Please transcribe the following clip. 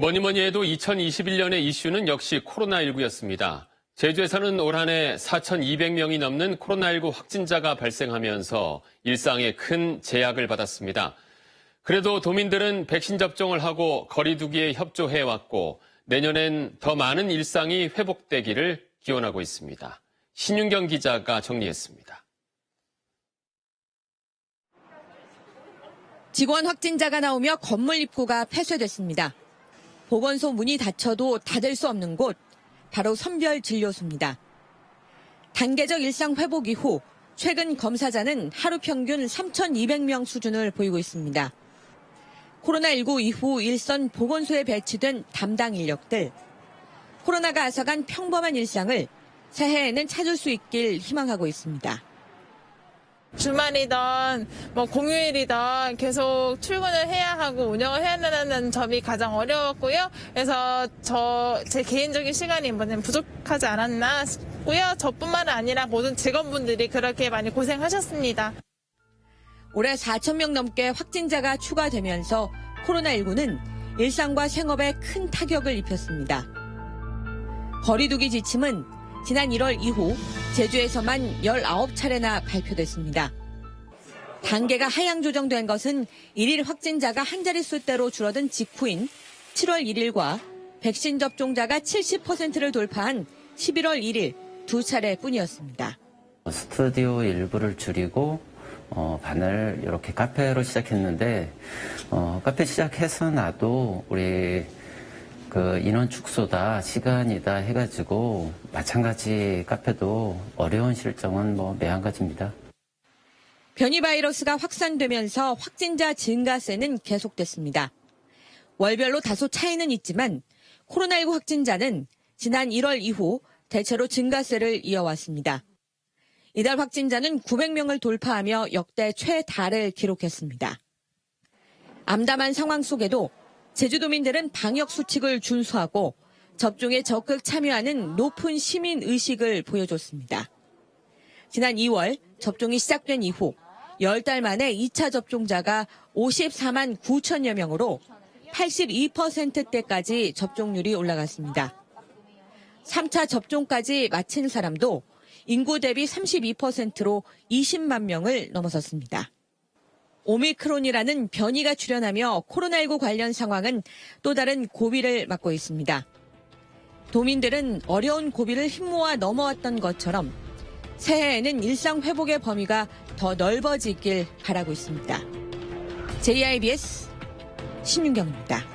뭐니 뭐니 해도 2021년의 이슈는 역시 코로나19였습니다. 제주에서는 올 한해 4,200명이 넘는 코로나19 확진자가 발생하면서 일상에 큰 제약을 받았습니다. 그래도 도민들은 백신 접종을 하고 거리두기에 협조해 왔고 내년엔 더 많은 일상이 회복되기를 기원하고 있습니다. 신윤경 기자가 정리했습니다. 직원 확진자가 나오며 건물 입구가 폐쇄됐습니다. 보건소 문이 닫혀도 닫을 수 없는 곳, 바로 선별진료소입니다. 단계적 일상 회복 이후 최근 검사자는 하루 평균 3,200명 수준을 보이고 있습니다. 코로나19 이후 일선 보건소에 배치된 담당 인력들, 코로나가 앗아간 평범한 일상을 새해에는 찾을 수 있길 희망하고 있습니다. 주말이든 뭐 공휴일이든 계속 출근을 해야 하고 운영을 해야 한다는 점이 가장 어려웠고요. 그래서 저 제 개인적인 시간이 이번엔 부족하지 않았나 싶고요. 저뿐만 아니라 모든 직원분들이 그렇게 많이 고생하셨습니다. 올해 4천 명 넘게 확진자가 추가되면서 코로나19는 일상과 생업에 큰 타격을 입혔습니다. 거리두기 지침은 지난 1월 이후 제주에서만 19차례나 발표됐습니다. 단계가 하향 조정된 것은 일일 확진자가 한 자릿수대로 줄어든 직후인 7월 1일과 백신 접종자가 70%를 돌파한 11월 1일 두 차례 뿐이었습니다. 스튜디오 일부를 줄이고 어, 반을 이렇게 카페로 시작했는데 어, 카페 시작해서 나도 우리 그 인원 축소다 시간이다 해가지고 마찬가지 카페도 어려운 실정은 뭐 매한가지입니다. 변이 바이러스가 확산되면서 확진자 증가세는 계속됐습니다. 월별로 다소 차이는 있지만 코로나19 확진자는 지난 1월 이후 대체로 증가세를 이어왔습니다. 이달 확진자는 900명을 돌파하며 역대 최다를 기록했습니다. 암담한 상황 속에도 제주도민들은 방역 수칙을 준수하고 접종에 적극 참여하는 높은 시민 의식을 보여줬습니다. 지난 2월 접종이 시작된 이후 10달 만에 2차 접종자가 54만 9천여 명으로 82%대까지 접종률이 올라갔습니다. 3차 접종까지 마친 사람도 인구 대비 32%로 20만 명을 넘어섰습니다. 오미크론이라는 변이가 출현하며 코로나19 관련 상황은 또 다른 고비를 맞고 있습니다. 도민들은 어려운 고비를 힘모아 넘어왔던 것처럼 새해에는 일상 회복의 범위가 더 넓어지길 바라고 있습니다. JIBS 신윤경입니다.